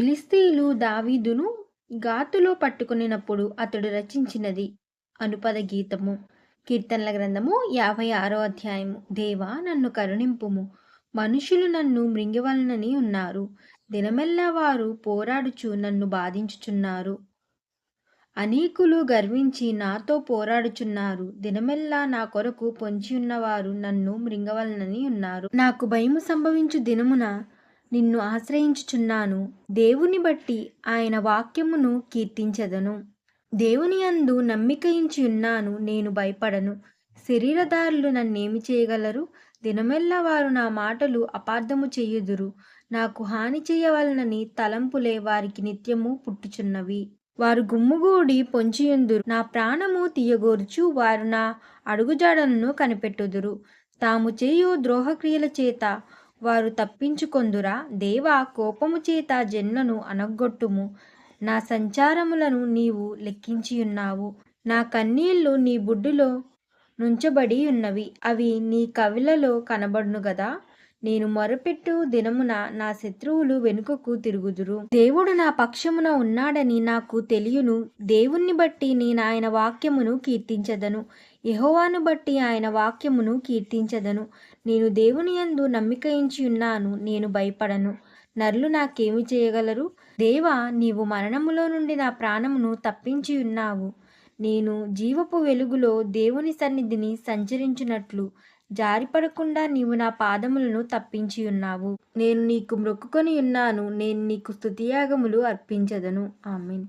ఫిలిస్తీయులు దావీదును గాతులో పట్టుకునినప్పుడు అతడు రచించినది అనుపద గీతము. కీర్తనల గ్రంథము యాభై ఆరో అధ్యాయము. దేవా నన్ను కరుణింపుము. మనుషులు నన్ను మృంగివలనని ఉన్నారు. దినమెల్లా వారు పోరాడుచు నన్ను బాధించుచున్నారు. అనేకులు గర్వించి నాతో పోరాడుచున్నారు. దినమెల్లా నా కొరకు పొంచి ఉన్నవారు నన్ను మృంగవలనని ఉన్నారు. నాకు భయము సంభవించు దినమున నిన్ను ఆశ్రయించుచున్నాను. దేవుని బట్టి ఆయన వాక్యమును కీర్తించదను. దేవుని అందు నమ్మికయించి ఉన్నాను నేను భయపడను. శరీరదారులు నన్నేమి చేయగలరు? దినమెల్లా వారు నా మాటలు అపార్థము చేయుదురు. నాకు హాని చేయవలనని తలంపులే వారికి నిత్యము పుట్టుచున్నవి. వారు గుమ్ముగూడి పొంచియుందురు. నా ప్రాణము తీయగోర్చు వారు నా అడుగుజాడలను కనిపెట్టుదురు. తాము చేయు ద్రోహక్రియల చేత వారు తప్పించుకొందురా. దేవా కోపము చేత జన్లను అనగొట్టుము నా సంచారములను నీవు లెక్కించియున్నావు. నా కన్నీళ్ళు నీ బుడ్డులో నుంచబడి ఉన్నవి అవి నీ కవిలలో కనబడును గదా నేను మొరపెట్టు దినమున నా శత్రువులు వెనుకకు తిరుగుదురు. దేవుడు నా పక్షమున ఉన్నాడని నాకు తెలియను. దేవుణ్ణి బట్టి నేను ఆయన వాక్యమును కీర్తించదను. యహోవాను బట్టి ఆయన వాక్యమును కీర్తించదను. నేను దేవుని యందు నమ్మికయించి ఉన్నాను. నేను భయపడను. నర్లు నాకేమి చేయగలరు? దేవా నీవు మరణములో నుండి నా ప్రాణమును తప్పించి ఉన్నావు. నేను జీవపు వెలుగులో దేవుని సన్నిధిని సంచరించినట్లు జారిపడకుండా నీవు నా పాదములను తప్పించి ఉన్నావు. నేను నీకు మొక్కుకొని ఉన్నాను. నేను నీకు స్తుతియాగములు అర్పించదను. ఆమెన్.